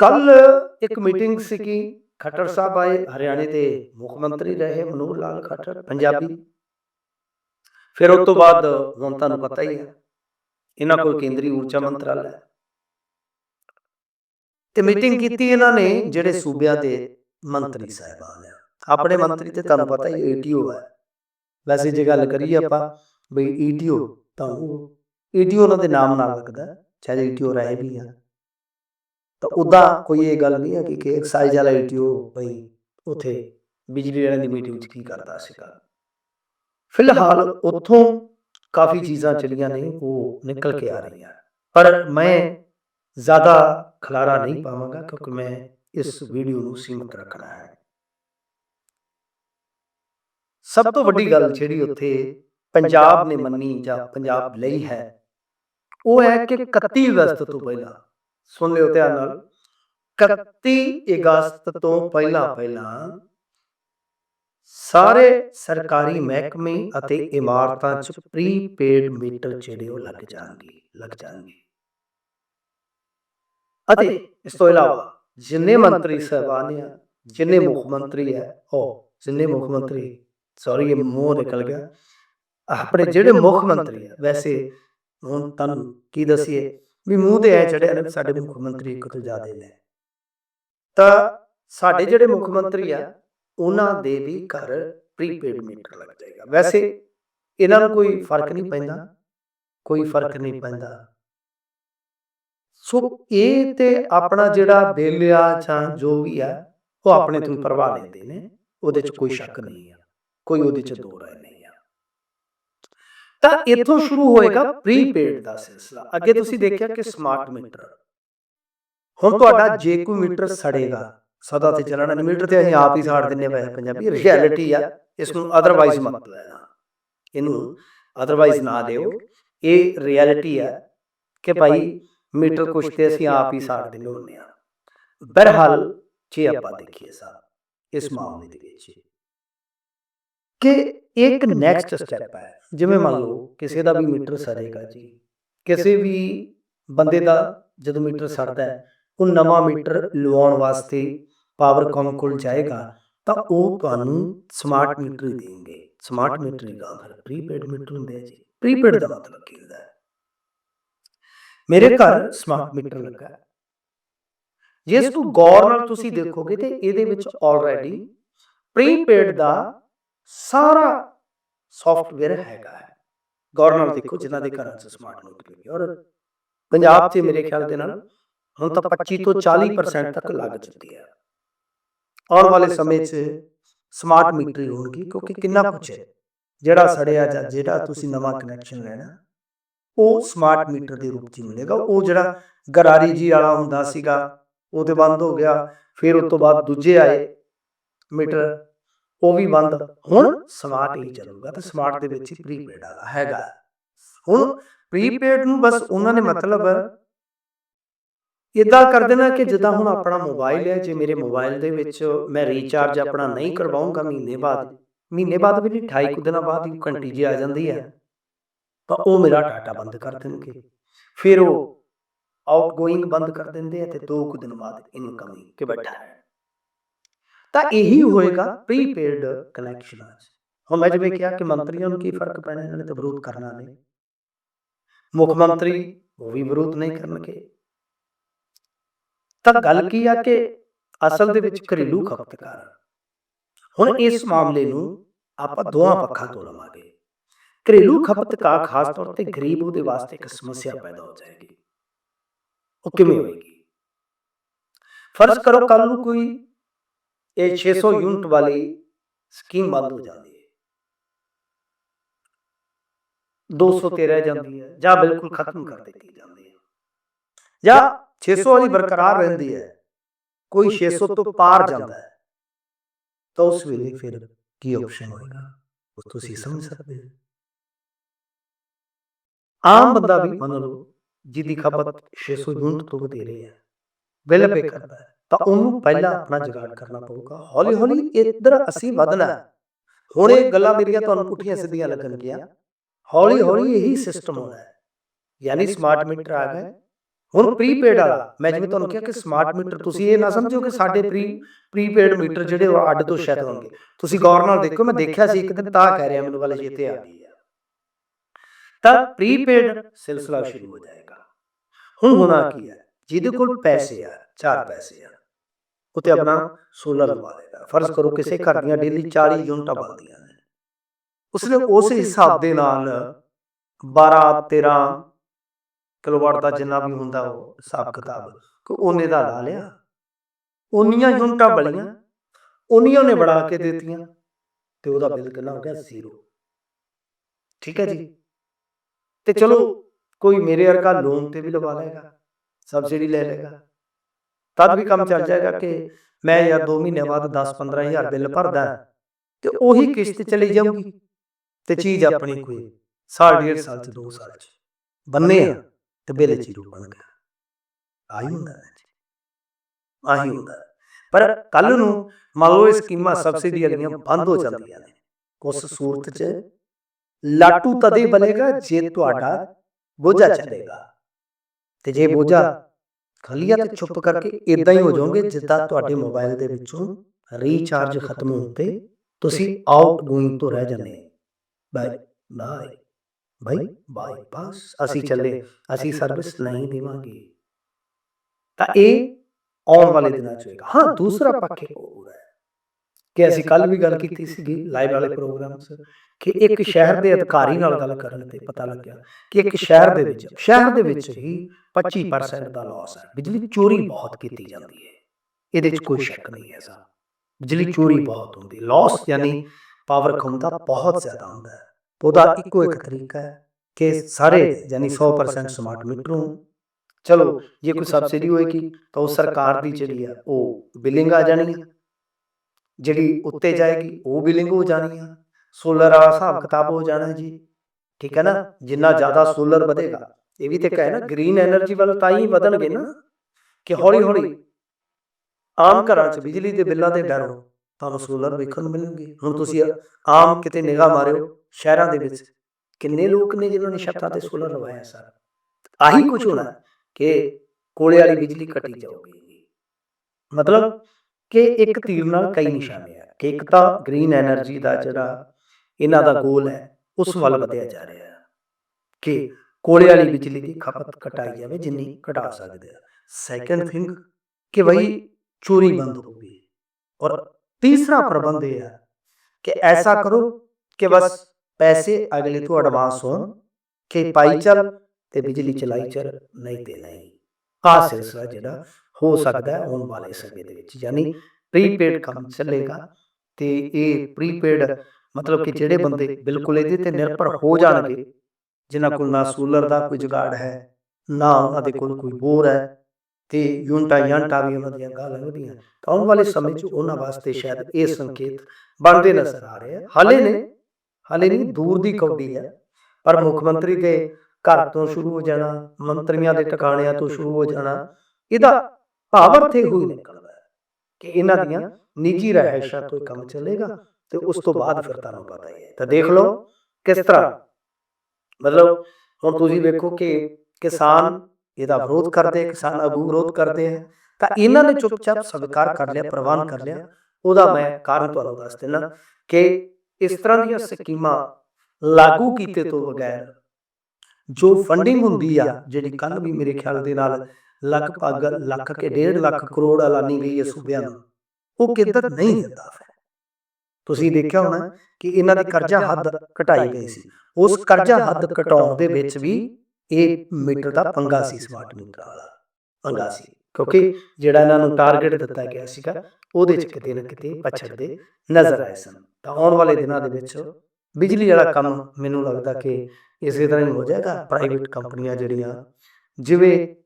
ਕੱਲ ਇੱਕ ਮੀਟਿੰਗ ਸੀ ਕਿ ਖੱਟਰ ਸਾਹਿਬ ਆਏ ਹਰਿਆਣੇ ਦੇ ਮੁੱਖ ਮੰਤਰੀ ਰਹੇ ਮਨੋਹਰ ਲਾਲ ਖੱਟਰ ਪੰਜਾਬੀ। ਫਿਰ ਉਸ ਤੋਂ ਬਾਅਦ ਹੁਣ ਤੁਹਾਨੂੰ ਪਤਾ ਹੀ ਹੈ ਇਹਨਾਂ ਕੋਲ ਕੇਂਦਰੀ ਊਰਜਾ ਮੰਤਰਾਲਾ ਹੈ ਤੇ ਮੀਟਿੰਗ ਕੀਤੀ ਇਹਨਾਂ ਨੇ ਜਿਹੜੇ ਸੂਬਿਆਂ ਦੇ ਮੰਤਰੀ ਸਾਹਿਬਾਨ ਆ। ਆਪਣੇ ਮੰਤਰੀ ਤੇ ਤੁਹਾਨੂੰ ਪਤਾ ਹੀ ਏਟੀਓ ਹੈ ਵੈਸੇ ਜੇ ਗੱਲ ਕਰੀਏ ਆਪਾਂ ਬਈ ਈਟੀਓ ਤਾਂ ਉਹ ਈਟੀਓ ਉਹਨਾਂ ਦੇ ਨਾਮ ਨਾਲ ਲੱਗਦਾ ਚਾਹੇ ਈਟੀਓ ਰਹੇ ਵੀ ਆ। ਤਾਂ ਉਦਾਂ ਕੋਈ ਇਹ ਗੱਲ ਨਹੀਂ ਹੈ ਕਿ ਕਿ ਐਕਸਾਈਜ਼ ਵਾਲਾ ਈਟੀਓ ਬਈ ਉਥੇ ਬਿਜਲੀ ਵਾਲਿਆਂ ਦੀ ਮੀਟਿੰਗ 'ਚ ਕੀ ਕਰਦਾ ਸੀਗਾ। ਫਿਲਹਾਲ ਉੱਥੋਂ ਕਾਫੀ ਚੀਜ਼ਾਂ ਚੱਲੀਆਂ ਨੇ ਉਹ ਨਿਕਲ ਕੇ ਆ ਰਹੀਆਂ। ਪਰ ਮੈਂ ਜ਼ਿਆਦਾ ਖਲਾਰਾ ਨਹੀਂ ਪਾਵਾਂਗਾ ਕਿਉਂਕਿ ਮੈਂ ਇਸ ਵੀਡੀਓ ਨੂੰ ਸੀਮਤ ਰੱਖਣਾ ਹੈ। ਸਭ ਤੋਂ ਵੱਡੀ ਗੱਲ ਜਿਹੜੀ ਉੱਥੇ ਪੰਜਾਬ ਨੇ ਮੰਨੀ ਜਾਂ ਪੰਜਾਬ ਲਈ ਹੈ ਉਹ ਹੈ ਕਿ 31 ਅਗਸਤ ਤੋਂ ਪਹਿਲਾਂ ਸੁਣ ਲਿਓ ਧਿਆਨ ਨਾਲ। 31 ਅਗਸਤ ਤੋਂ ਪਹਿਲਾਂ ਪਹਿਲਾਂ ਸਾਰੇ ਸਰਕਾਰੀ ਮਹਿਕਮੇ ਅਤੇ ਇਮਾਰਤਾਂ 'ਚ ਪ੍ਰੀਪੇਡ ਮੀਟਰ ਜਿਹੜੇ ਉਹ ਲੱਗ ਜਾਣਗੇ ਲੱਗ ਜਾਣਗੇ। ਅਤੇ ਇਸ ਤੋਂ ਇਲਾਵਾ ਜਿੰਨੇ ਮੰਤਰੀ ਸਾਹਿਬਾਨ ਆ, ਜਿੰਨੇ ਮੁੱਖ ਮੰਤਰੀ ਹੈ ਉਹ ਜਿੰਨੇ ਮੁੱਖ ਮੰਤਰੀ ਸੌਰੀ ਇਹ ਮੂੰਹ ਨਿਕਲ ਗਿਆ। ਆਪਣੇ ਜਿਹੜੇ ਮੁੱਖ ਮੰਤਰੀ ਆ, ਵੈਸੇ ਹੁਣ ਤੁਹਾਨੂੰ ਕੀ ਦਸੀਏ ਵੀ ਮੂੰਹ ਤੇ ਐ ਚੜਿਆ ਨੇ ਸਾਡੇ ਮੁੱਖ ਮੰਤਰੀ ਇੱਕ ਤੋਂ ਜ਼ਿਆਦਾ ਨੇ। ਤਾਂ ਸਾਡੇ ਜਿਹੜੇ ਮੁੱਖ ਮੰਤਰੀ ਆ ਉਹਨਾਂ ਦੇ ਵੀ ਘਰ ਪ੍ਰੀਪੇਡ ਮੀਟਰ ਲੱਗ ਜਾਏਗਾ। ਵੈਸੇ ਇਹਨਾਂ ਨੂੰ ਕੋਈ ਫ਼ਰਕ ਨਹੀਂ ਪੈਂਦਾ। ਕੋਈ ਫ਼ਰਕ ਨਹੀਂ ਪੈਂਦਾ। ਸੋ ਇਹ ਤੇ ਆਪਣਾ ਜਿਹੜਾ ਬਿੱਲ ਆ ਜਾਂ ਜੋ ਵੀ ਆ ਉਹ ਆਪਣੇ ਤੋਂ ਪਰਵਾਹ ਲੈਂਦੇ ਨੇ। ਉਹਦੇ 'ਚ ਕੋਈ ਸ਼ੱਕ ਨਹੀਂ ਆ। ਕੋਈ ਉਹਦੇ 'ਚ ਦੋ ਰਾਏ ਤਾਂ ਇੱਥੋਂ ਸ਼ੁਰੂ ਹੋਏਗਾ ਪ੍ਰੀਪੇਡ ਦਾ ਸਿਲਸਿਲਾ। ਅੱਗੇ ਤੁਸੀਂ ਦੇਖਿਆ ਕਿ ਸਮਾਰਟ ਮੀਟਰ ਹੁਣ ਤੁਹਾਡਾ ਜੇ ਕੋਈ ਮੀਟਰ ਸੜੇਗਾ। ਸਦਾ ਤੇ ਚੱਲਣਾ ਨਹੀਂ ਮੀਟਰ ਤੇ ਅਸੀਂ ਆਪ ਹੀ ਸਾੜ ਦਿੰਨੇ ਵੈਸੇ ਪੰਜਾਬੀ ਰਿਐਲਿਟੀ ਆ। ਇਸ ਨੂੰ ਅਦਰਵਾਈਜ਼ ਮਤ ਲੈਣਾ। ਇਹਨੂੰ ਅਦਰਵਾਈਜ਼ ਨਾ ਦਿਓ। ਇਹ ਰਿਐਲਿਟੀ ਆ ਕਿ ਭਾਈ ਮੀਟਰ ਕੁਛ ਤੇ ਅਸੀਂ ਆਪ ਹੀ ਸਾੜ ਦਿੰਨੇ ਹੁੰਨੇ ਆ ਬਹਰਹਾਲ ਜੇ ਆਪਾਂ ਦੇਖੀਏ ਸਾ ਇਸ ਮਾਮਲੇ ਦੇ ਵਿੱਚ। ਕਿ ਇੱਕ ਨੈਕਸਟ ਸਟੈਪ ਹੈ ਜਿਵੇਂ ਮੰਨ ਲਓ ਕਿਸੇ ਦਾ ਵੀ ਮੀਟਰ ਸੜੇਗਾ ਜੀ। ਕਿਸੇ ਵੀ ਬੰਦੇ ਦਾ ਜਦੋਂ ਮੀਟਰ ਸੜਦਾ ਹੈ ਉਹ ਨਵਾਂ ਮੀਟਰ ਲਵਾਉਣ ਵਾਸਤੇ ਪਾਵਰਕਾਮ ਕੋਲ ਜਾਏਗਾ ਤਾਂ ਉਹ ਤੁਹਾਨੂੰ ਸਮਾਰਟ ਮੀਟਰ ਹੀ ਦੇਣਗੇ। ਸਮਾਰਟ ਮੀਟਰ ਗਾ ਫਿਰ ਪ੍ਰੀਪੇਡ ਮੀਟਰ ਹੁੰਦੇ ਜੀ। ਪ੍ਰੀਪੇਡ ਦਾ ਮਤਲਬ ਕੀ ਹੁੰਦਾ ਹੈ? ਮੇਰੇ ਘਰ ਸਮਾਰਟ ਮੀਟਰ ਲੱਗਾ ਹੈ। ਜਿਸ ਨੂੰ ਗੌਰ ਨਾਲ ਤੁਸੀਂ ਦੇਖੋਗੇ ਤੇ ਇਹਦੇ ਵਿੱਚ ਆਲਰੇਡੀ ਪ੍ਰੀਪੇਡ ਦਾ ਸਾਰਾ ਸੌਫਟਵੇਅਰ ਹੈਗਾ ਹੈ। ਗੌਰ ਨਾਲ ਦੇਖੋ ਜਿਨ੍ਹਾਂ ਦੇ ਘਰਾਂ 'ਚ ਸਮਾਰਟ ਮੀਟਰ ਲੱਗੇ। ਔਰ ਪੰਜਾਬ 'ਚ ਮੇਰੇ ਖਿਆਲ ਦੇ ਨਾਲ ਹੁਣ ਤਾਂ 25 ਤੋਂ 40% ਤੱਕ ਲੱਗ ਚੁੱਕੀ ਹੈ। ਆਉਣ ਵਾਲੇ ਸਮੇਂ 'ਚ ਸਮਾਰਟ ਮੀਟਰ ਹੋਣਗੇ ਕਿਉਂਕਿ ਕਿੰਨਾ ਕੁਝ ਹੈ। ਜਿਹੜਾ ਸੜਿਆ ਜਾਂ ਜਿਹੜਾ ਤੁਸੀਂ ਨਵਾਂ ਕਨੈਕਸ਼ਨ ਲੈਣਾ ਉਹ ਸਮਾਰਟ ਮੀਟਰ ਦੇ ਰੂਪ 'ਚ ਮਿਲੇਗਾ। ਉਹ ਜਿਹੜਾ ਗਰਾਰੀ ਜੀ ਵਾਲਾ ਹੁੰਦਾ ਸੀਗਾ ਉਹ ਤੇ ਬੰਦ ਹੋ ਗਿਆ ਫਿਰ ਉਸ ਤੋਂ ਬਾਅਦ ਦੂਜੇ ਆਏ ਮੀਟਰ ਉਹ ਵੀ ਬੰਦ ਹੁਣ ਸਮਾਰਟ ਹੀ ਚੱਲੂਗਾ ਤੇ ਸਮਾਰਟ ਦੇ ਵਿੱਚ ਹੀ ਪ੍ਰੀਪੇਡ ਹੈਗਾ। ਹੁਣ ਪ੍ਰੀਪੇਡ ਨੂੰ ਬਸ ਉਹਨਾਂ ਨੇ ਮਤਲਬ ਇਦਾਂ ਕਰ ਦੇਣਾ ਕਿ ਜਿੱਦਾਂ ਹੁਣ ਆਪਣਾ ਮੋਬਾਈਲ ਹੈ, ਜੇ ਮੇਰੇ ਮੋਬਾਈਲ ਦੇ ਵਿੱਚ ਮੈਂ ਰੀਚਾਰਜ ਆਪਣਾ ਨਹੀਂ ਕਰਵਾਉਂਗਾ ਮਹੀਨੇ ਬਾਅਦ ਮਹੀਨੇ ਬਾਅਦ ਵੀ 28 ਕੁ ਦਿਨਾਂ ਬਾਅਦ ਹੀ ਘੰਟੀ ਜੀ ਆ ਜਾਂਦੀ ਹੈ ਤਾਂ ਉਹ ਮੇਰਾ ਡਾਟਾ ਬੰਦ ਕਰ ਦੇਣਗੇ। ਫਿਰ ਉਹ ਆਊਟਗੋਇੰਗ ਬੰਦ ਕਰ ਦਿੰਦੇ ਆ ਤੇ 2 ਕੁ ਦਿਨ ਬਾਅਦ ਇਨਕਮਿੰਗ ਕਿ ਬੈਠਾ ਹੈ। ਤਾਂ ਇਹੀ ਹੋਏਗਾ ਪ੍ਰੀਪੇਡ ਕਨੈਕਸ਼ਨਾਂ 'ਚ ਹੁਣ ਮੈਂ ਜਿਵੇਂ ਕਿਹਾ ਕਿ ਮੰਤਰੀਆਂ ਨੂੰ ਕੀ ਫ਼ਰਕ ਪੈਣਾ ਇਹਨਾਂ ਨੇ ਤਾਂ ਵਿਰੋਧ ਕਰਨਾ ਨਹੀਂ। ਮੁੱਖ ਮੰਤਰੀ ਉਹ ਵੀ ਵਿਰੋਧ ਨਹੀਂ ਕਰਨਗੇ। ਤਾਂ ਗੱਲ ਕੀ ਆ ਕਿ ਅਸਲ ਦੇ ਵਿੱਚ ਘਰੇਲੂ ਖਪਤਕਾਰ। ਹੁਣ ਇਸ ਮਾਮਲੇ ਨੂੰ ਆਪਾਂ ਦੋਹਾਂ ਪੱਖਾਂ ਤੋਂ ਲਵਾਂਗੇ। ਘਰੇਲੂ ਖਪਤਕਾਰ ਖਾਸ ਤੌਰ ਤੇ ਗਰੀਬ ਉਹਦੇ ਵਾਸਤੇ ਇੱਕ ਸਮੱਸਿਆ ਪੈਦਾ ਹੋ ਜਾਏਗੀ। ਉਹ ਕਿਵੇਂ ਹੋਏਗੀ? ਫਰਜ਼ ਕਰੋ ਕੱਲ ਨੂੰ ਕੋਈ ਇਹ 600 ਯੂਨਿਟ ਵਾਲੀ ਸਕੀਮ ਬੰਦ ਹੋ ਜਾਂਦੀ ਹੈ। 200 ਤੇ ਰਹਿ ਜਾਂਦੀ ਹੈ ਜਾਂ ਬਿਲਕੁਲ ਖਤਮ ਕਰ ਦਿੱਤੀ ਜਾਂਦੀ ਹੈ। ਜਾਂ 600 ਵਾਲੀ ਬਰਕਰਾਰ ਰਹਿੰਦੀ ਹੈ। ਕੋਈ 600 ਤੋਂ ਪਾਰ ਜਾਂਦਾ ਹੈ। ਤਾਂ ਉਸ ਵੇਲੇ ਫਿਰ ਕੀ ਆਪਸ਼ਨ ਹੋਏਗਾ? ਉਹ ਤੁਸੀਂ ਸਮਝ ਸਕਦੇ ਹੋ। ਆਮ ਬੰਦਾ ਵੀ ਮੰਨ ਲਓ ਜਿਹਦੀ ਖਪਤ 600 ਯੂਨਿਟ ਤੋਂ ਵਧੇਰੇ ਹੈ। ਬਿੱਲ ਪੇ ਕਰਦਾ ਹੈ। ਤਾਂ ਉਹਨੂੰ ਪਹਿਲਾਂ ਆਪਣਾ ਜੁਗਾੜ ਕਰਨਾ ਪਊਗਾ। ਹੌਲੀ ਹੌਲੀ ਇੱਧਰ ਅਸੀਂ ਵਧਣਾ। ਹੈ। ਹੁਣ ਇਹ ਗੱਲਾਂ ਮੇਰੀਆਂ ਤੁਹਾਨੂੰ ਪੁੱਠੀਆਂ ਸਿੱਧੀਆਂ ਲੱਗਣਗੀਆਂ। ਹੌਲੀ ਹੌਲੀ ਇਹੀ ਸਿਸਟਮ ਹੋਣਾ ਹੈ। ਯਾਨੀ ਸਮਾਰਟ ਮੀਟਰ ਆ ਗਏ। ਹੁਣ ਪ੍ਰੀਪੇਡ ਵਾਲਾ। ਮੈਂ ਜਿਵੇਂ ਤੁਹਾਨੂੰ ਕਿਹਾ ਕਿ ਸਮਾਰਟ ਮੀਟਰ ਤੁਸੀਂ ਇਹ ਨਾ ਸਮਝੋ ਕਿ ਸਾਡੇ ਪ੍ਰੀ ਪ੍ਰੀਪੇਡ ਮੀਟਰ ਜਿਹੜੇ ਉਹ ਅੱਡ ਤੋਂ ਸ਼ਾਇਦ ਹੋਣਗੇ। ਤੁਸੀਂ ਗੌਰ ਨਾਲ ਦੇਖੋ ਮੈਂ ਦੇਖਿਆ ਸੀ ਇੱਕ ਦਿਨ ਤਾਂ ਕਹਿ ਰਿਹਾ ਮੈਨੂੰ ਵਾਲੇ ਜਿੱਤੇ ਆ। ਗਈ ਆ। ਤਾਂ ਪ੍ਰੀਪੇਡ ਸਿਲਸਿਲਾ ਸ਼ੁਰੂ ਹੋ ਜਾਏਗਾ ਹੁਣ ਹੋਣਾ ਕੀ ਹੈ ਜਿਹਦੇ ਕੋਲ ਪੈਸੇ ਆ ਚਾਰ ਪੈਸੇ ਆ ਉਤੇ ਆਪਣਾ ਸੋਲਰ ਲਵਾ ਲੇਗਾ ਫਰਜ਼ ਕਰੋ ਕਿਸੇ ਘਰ ਦੀਆਂ ਡੇਲੀ 40 ਯੂਨਿਟਾਂ ਬਣਦੀਆਂ ਨੇ। ਉਸਨੇ ਉਸ ਹਿਸਾਬ ਦੇ ਨਾਲ 12 13 ਕਿਲੋਵਾਟ ਦਾ ਜਿੰਨਾ ਵੀ ਹੁੰਦਾ ਉਹ ਹਿਸਾਬ ਕਿਤਾਬ ਕੋ ਉਹਨੇ ਦਾ ਲਾ ਲਿਆ। ਉਨੀਆਂ ਯੂਨਿਟਾਂ ਬਲੀਆਂ। ਉਨੀਆਂ ਨੇ ਬਣਾ ਕੇ ਦਿੱਤੀਆਂ ਤੇ ਉਹਦਾ ਬਿੱਲ ਕਿੰਨਾ ਹੋ ਗਿਆ? ਜ਼ੀਰੋ। ਠੀਕ ਹੈ ਜੀ। ਤੇ ਚਲੋ ਕੋਈ ਮੇਰੇ ਵਰਗਾ ਲੋਨ ਤੇ ਵੀ ਲਵਾ ਲਏਗਾ ਸਬਸਿਡੀ ਲੈ ਲੇਗਾ ਤਦ ਵੀ ਕੰਮ ਚੱਲ ਜਾਏਗਾ ਕਿ ਮੈਂ ਯਾਰ 2 ਮਹੀਨੇ ਬਾਅਦ 10 15000 ਬਿੱਲ ਭਰਦਾ ਤੇ ਉਹੀ ਕਿਸ਼ਤ ਚਲੀ ਜਾਊਗੀ। ਤੇ ਚੀਜ਼ ਆਪਣੀ ਕੋਈ ਸਾਲ ਡੇਢ ਸਾਲ ਚ 2 ਸਾਲ ਚ ਬੰਨੇ ਆ ਤੇ ਬਿੱਲ ਜ਼ੀਰੋ ਬਣ ਗਿਆ ਆਹੀ ਹੁੰਦਾ ਹੈ ਜੀ। ਆਹੀ ਹੁੰਦਾ। ਪਰ ਕੱਲ ਨੂੰ ਮੰਨ ਲਓ ਸਕੀਮਾਂ ਸਬਸਿਡੀ ਵਾਲੀਆਂ ਬੰਦ ਹੋ ਜਾਂਦੀਆਂ ਨੇ। ਉਸ ਸੂਰਤ 'ਚ ਲਾਟੂ ਤਦੇ ਬਲੇਗਾ ਜੇ ਤੁਹਾਡਾ ਬੋਝਾ ਚੱਲੇਗਾ ਤੇ ਜੇ ਬੋਝਾ ਖਲੀਆ ਤੇ ਚੁੱਪ ਕਰਕੇ ਇਦਾਂ ਹੀ ਹੋ ਜਾਓਗੇ ਜਿੱਦਾਂ ਤੁਹਾਡੇ ਮੋਬਾਈਲ ਦੇ ਵਿੱਚੋਂ ਰੀਚਾਰਜ ਖਤਮ ਹੋਣ ਤੇ ਤੁਸੀਂ ਆਊਟ ਗੋਇੰਗ ਤੋਂ ਰਹਿ ਜਾਂਦੇ ਬਾਈ ਬਾਈ ਬਾਈ ਬਾਈ ਬਸ ਅਸੀਂ ਚੱਲੇ, ਅਸੀਂ ਸਰਵਿਸ ਨਹੀਂ ਦੇਵਾਂਗੇ। ਤਾਂ ਇਹ ਆਉਣ ਵਾਲੇ ਦਿਨਾਂ ਚ ਹੋਏਗਾ। ਹਾਂ, ਦੂਸਰਾ ਪੱਖ ਇਹ ਹੋਰ ਹੈ। ਕਿ ਅਸੀਂ ਕੱਲ ਵੀ ਗੱਲ ਕੀਤੀ ਸੀਗੀ ਲਾਈਵ ਵਾਲੇ ਪ੍ਰੋਗਰਾਮ 'ਚ, ਕਿ ਇੱਕ ਸ਼ਹਿਰ ਦੇ ਅਧਿਕਾਰੀ ਨਾਲ ਗੱਲ ਕਰਨ ਤੇ ਪਤਾ ਲੱਗਿਆ ਕਿ ਇੱਕ ਸ਼ਹਿਰ ਦੇ ਵਿੱਚ, ਸ਼ਹਿਰ ਦੇ ਵਿੱਚ ਹੀ 25% ਦਾ ਲਾਸ ਹੈ। ਬਿਜਲੀ ਚੋਰੀ ਬਹੁਤ ਕੀਤੀ ਜਾਂਦੀ ਹੈ। ਇਹਦੇ 'ਚ ਕੋਈ ਸ਼ੱਕ ਨਹੀਂ ਹੈ ਸਾ ਬਿਜਲੀ ਚੋਰੀ ਬਹੁਤ ਹੁੰਦੀ ਲਾਸ ਯਾਨੀ ਪਾਵਰ ਖੁੰਦਾ ਬਹੁਤ ਜ਼ਿਆਦਾ ਹੁੰਦਾ ਹੈ। ਉਹਦਾ ਇੱਕੋ ਇੱਕ ਤਰੀਕਾ ਹੈ ਕਿ ਸਾਰੇ ਯਾਨੀ 100% ਸਮਾਰਟ ਮੀਟਰ ਹੋਣ ਚਲੋ ਜੇ ਕੋਈ ਸਬਸਿਡੀ ਹੋਏਗੀ ਤਾਂ ਉਹ ਸਰਕਾਰ ਦੀ ਜਿਹੜੀ ਆ ਉਹ ਬਿਲਿੰਗ ਆ ਜਾਣੀ ਹੈ। ਜਿਹੜੀ ਉੱਤੇ ਜਾਏਗੀ ਉਹ ਬਿਲਿੰਗ ਹੋ ਜਾਣੀ ਆ। ਸੋਲਰ ਵਾਲਾ ਹਿਸਾਬ ਕਿਤਾਬ ਹੋ ਜਾਣਾ ਜੀ। ਠੀਕ ਹੈ ਨਾ? ਜਿੰਨਾ ਜ਼ਿਆਦਾ ਸੋਲਰ ਵਧੇਗਾ ਇਹ ਵੀ ਤੇ ਕਹੇ ਨਾ ਗ੍ਰੀਨ એનર્ਜੀ ਵੱਲ ਤਾਂ ਹੀ ਵਧਣਗੇ ਨਾ। ਕਿ ਹੌਲੀ ਹੌਲੀ ਆਮ ਘਰਾਂ 'ਚ ਬਿਜਲੀ ਦੇ ਬਿੱਲਾਂ ਦੇ ਡਰ ਤੁਹਾਨੂੰ ਸੋਲਰ ਵੇਖਣ ਨੂੰ ਮਿਲਣਗੇ। ਹੁਣ ਤੁਸੀਂ ਆਮ ਕਿਤੇ ਨਿਗਾਹ ਮਾਰਿਓ ਸ਼ਹਿਰਾਂ ਦੇ ਵਿੱਚ ਕਿੰਨੇ ਲੋਕ ਨੇ ਜਿਨ੍ਹਾਂ ਨੇ ਛੱਤਾਂ ਤੇ ਸੋਲਰ ਲਵਾਇਆ ਸਾਰਾ? ਆਹੀ ਕੁਝ ਹੋਣਾ ਕਿ ਕੋਲੇ ਵਾਲੀ ਬਿਜਲੀ ਕੱਟੀ ਜਾਊਗੀ ਮਤਲਬ ਕਿ ਇੱਕ ਤੀਰ ਨਾਲ ਕਈ ਨਿਸ਼ਾਨੇ ਆ ਕਿ ਇੱਕ ਤਾਂ ਗ੍ਰੀਨ એનર્ਜੀ ਦਾ ਜਿਹੜਾ ਇਹਨਾਂ ਦਾ ਗੋਲ ਹੈ ਉਸ ਵੱਲ ਵਧਿਆ ਜਾ ਰਿਹਾ ਹੈ ਕਿ ਕੋਲੇ ਵਾਲੀ ਬਿਜਲੀ ਦੀ ਖਪਤ ਘਟਾਈ ਜਾਵੇ ਜਿੰਨੀ ਘਟਾ ਸਕਦੇ ਆ ਸੈਕੰਡ ਥਿੰਗ ਕਿ ਭਈ ਚੋਰੀ ਬੰਦ ਹੋ ਗਈ। ਔਰ ਤੀਸਰਾ ਪ੍ਰਬੰਧ ਇਹ ਹੈ ਕਿ ਐਸਾ ਕਰੋ ਕਿ ਬਸ ਪੈਸੇ ਅਗਲੇ ਤੋਂ ਐਡਵਾਂਸ ਹੋਣ ਕਿ ਪਾਈ ਚੱਲ ਤੇ ਬਿਜਲੀ ਚਲਾਈ ਚੱਲ ਨਹੀਂ ਤੇ ਨਹੀਂ। ਆਹ ਸਿਲਸਿਲਾ ਜਿਹੜਾ ਹੋ ਸਕਦਾ ਹੈ ਆਉਣ ਵਾਲੇ ਸਮੇਂ ਦੇ ਵਿੱਚ ਯਾਨੀ ਪ੍ਰੀਪੇਡ ਕੰਮ ਚੱਲੇਗਾ। ਤੇ ਇਹ ਪ੍ਰੀਪੇਡ ਮਤਲਬ ਕਿ ਜਿਹੜੇ ਬੰਦੇ ਬਿਲਕੁਲ ਇਹਦੇ ਤੇ ਨਿਰਭਰ ਹੋ ਜਾਣਗੇ ਜਿਨ੍ਹਾਂ ਕੋਲ ਨਾ ਸੋਲਰ ਦਾ ਕੋਈ ਜੁਗਾੜ ਹੈ ਨਾ ਉਹਨਾਂ ਦੇ ਕੋਲ ਕੋਈ ਬੋਰ ਹੈ ਤੇ ਯੂਨਟਾਂ ਯੰਟਾਂ ਵੀ ਉਹਨਾਂ ਦੀਆਂ ਗਾਲਾਂ ਤਾਂ ਆਉਣ ਵਾਲੇ ਸਮੇਂ 'ਚ ਉਹਨਾਂ ਵਾਸਤੇ ਸ਼ਾਇਦ ਇਹ ਸੰਕੇਤ ਬਣਦੇ ਨਜ਼ਰ ਆ ਰਹੇ ਆ। ਹਾਲੇ ਨੇ ਹਾਲੇ ਨਹੀਂ ਦੂਰ ਦੀ ਕੌਡੀ ਹੈ ਪਰ ਮੁੱਖ ਮੰਤਰੀ ਦੇ ਘਰ ਤੋਂ ਸ਼ੁਰੂ ਹੋ। ਜਾਣਾ ਮੰਤਰੀਆਂ ਦੇ ਟਿਕਾਣਿਆਂ ਤੋਂ ਸ਼ੁਰੂ ਹੋ ਜਾਣਾ ਇਹਦਾ ਭਾਵ ਅਰਥ ਇਹੋ ਹੀ ਨਿਕਲਦਾ ਹੈ ਕਿ ਇਹਨਾਂ ਦੀਆਂ ਨਿੱਜੀ ਰਹਿائشਾਂ ਤੋਂ ਕੰਮ ਚੱਲੇਗਾ ਤੇ ਉਸ ਤੋਂ ਬਾਅਦ ਫਿਰ ਤੁਹਾਨੂੰ ਪਤਾ ਹੀ ਹੈ। ਤਾਂ ਦੇਖ ਲਓ ਕਿਸ ਤਰ੍ਹਾਂ। ਮਤਲਬ ਹੁਣ ਤੁਸੀਂ ਵੇਖੋ ਕਿ ਕਿਸਾਨ ਇਹਦਾ ਵਿਰੋਧ ਕਰਦੇ ਕਿਸਾਨ ਅਗੂ ਵਿਰੋਧ ਕਰਦੇ ਹੈ। ਤਾਂ ਇਹਨਾਂ ਨੇ ਚੁੱਪਚਾਪ ਸਵੀਕਾਰ ਕਰ ਲਿਆ ਪ੍ਰਵਾਨ ਕਰ ਲਿਆ। ਉਹਦਾ ਮੈਂ ਕਾਰਨ ਤੁਹਾਨੂੰ ਦੱਸ ਦਿੰਦਾ ਕਿ ਇਸ ਤਰ੍ਹਾਂ ਦੀਆਂ ਸਕੀਮਾਂ ਲਾਗੂ ਕੀਤੇ ਤੋਂ ਬਗੈਰ ਜੋ ਫੰਡਿੰਗ ਹੁੰਦੀ ਆ ਜਿਹੜੀ ਕੱਲ ਵੀ ਮੇਰੇ ਖਿਆਲ ਦੇ ਨਾਲ ਲਗਭਗ ਲੱਖ ਕੇ 1.5 ਲੱਖ ਕਰੋੜ ਐਲਾਨੀ ਗਈ ਹੈ ਸੂਬਿਆਂ ਨੂੰ। ਉਹ ਕਿੱਧਰ ਨਹੀਂ ਦਿੰਦਾ ਤੁਸੀਂ ਦੇਖਿਆ ਹੋਣਾ ਕਿ ਇਹਨਾਂ ਦੀ ਕਰਜ਼ਾ ਹੱਦ ਘਟਾਈ ਗਈ ਸੀ। ਉਸ ਕਰਜ਼ਾ ਹੱਦ ਘਟਾਉਣ ਦੇ ਵਿੱਚ ਵੀ ਇਹ ਮੀਟਰ ਦਾ ਪੰਗਾ ਸੀ ਸਮਾਰਟ ਮੀਟਰ ਵਾਲਾ। ਪੰਗਾ ਸੀ। ਕਿਉਂਕਿ ਜਿਹੜਾ ਇਹਨਾਂ ਨੂੰ ਟਾਰਗੇਟ ਦਿੱਤਾ ਗਿਆ ਸੀਗਾ ਉਹਦੇ ਚ ਕਿਤੇ ਨਾ ਕਿਤੇ ਪਛੜਦੇ ਨਜ਼ਰ ਆਏ ਸਨ। ਤਾਂ ਆਉਣ ਵਾਲੇ ਦਿਨਾਂ ਦੇ ਵਿੱਚ ਬਿਜਲੀ ਵਾਲਾ ਕੰਮ ਮੈਨੂੰ ਲੱਗਦਾ ਕਿ ਇਸੇ ਤਰ੍ਹਾਂ ਹੀ ਹੋ ਜਾਏਗਾ। ਪ੍ਰਾਈਵੇਟ ਕੰਪਨੀਆਂ ਜਿਹੜੀਆਂ ਜਿਵੇਂ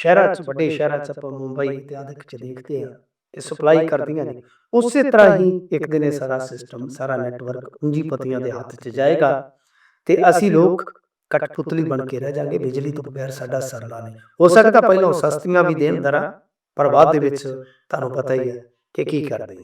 ਸ਼ਹਿਰਾਂ 'ਚ ਵੱਡੇ ਸ਼ਹਿਰਾਂ 'ਚ ਆਪਾਂ ਮੁੰਬਈ ਇਤਿਆਦਿਕ 'ਚ ਦੇਖਦੇ ਆ ਇਹ ਸਪਲਾਈ ਕਰਦੀਆਂ ਨੇ। ਉਸੇ ਤਰ੍ਹਾਂ ਹੀ ਇੱਕ ਦਿਨ ਇਹ ਸਾਰਾ ਸਿਸਟਮ ਸਾਰਾ ਨੈਟਵਰਕ ਪੂੰਜੀਪਤੀਆਂ ਦੇ ਹੱਥ 'ਚ ਜਾਏਗਾ। ਤੇ ਅਸੀਂ ਲੋਕ ਕਠਪੁਤਲੀ ਬਣ ਕੇ ਰਹਿ ਜਾਾਂਗੇ। ਬਿਜਲੀ ਤੋਂ ਬਗੈਰ ਸਾਡਾ ਸਰਨਾ ਨਹੀਂ। ਹੋ ਸਕਦਾ ਪਹਿਲਾਂ ਸਸਤੀਆਂ ਵੀ ਦੇਣ ਦਰਾਂ ਪਰ ਬਾਅਦ ਦੇ ਵਿੱਚ ਤੁਹਾਨੂੰ ਪਤਾ ਹੀ ਹੈ ਕਿ ਕੀ ਕਰਦੇ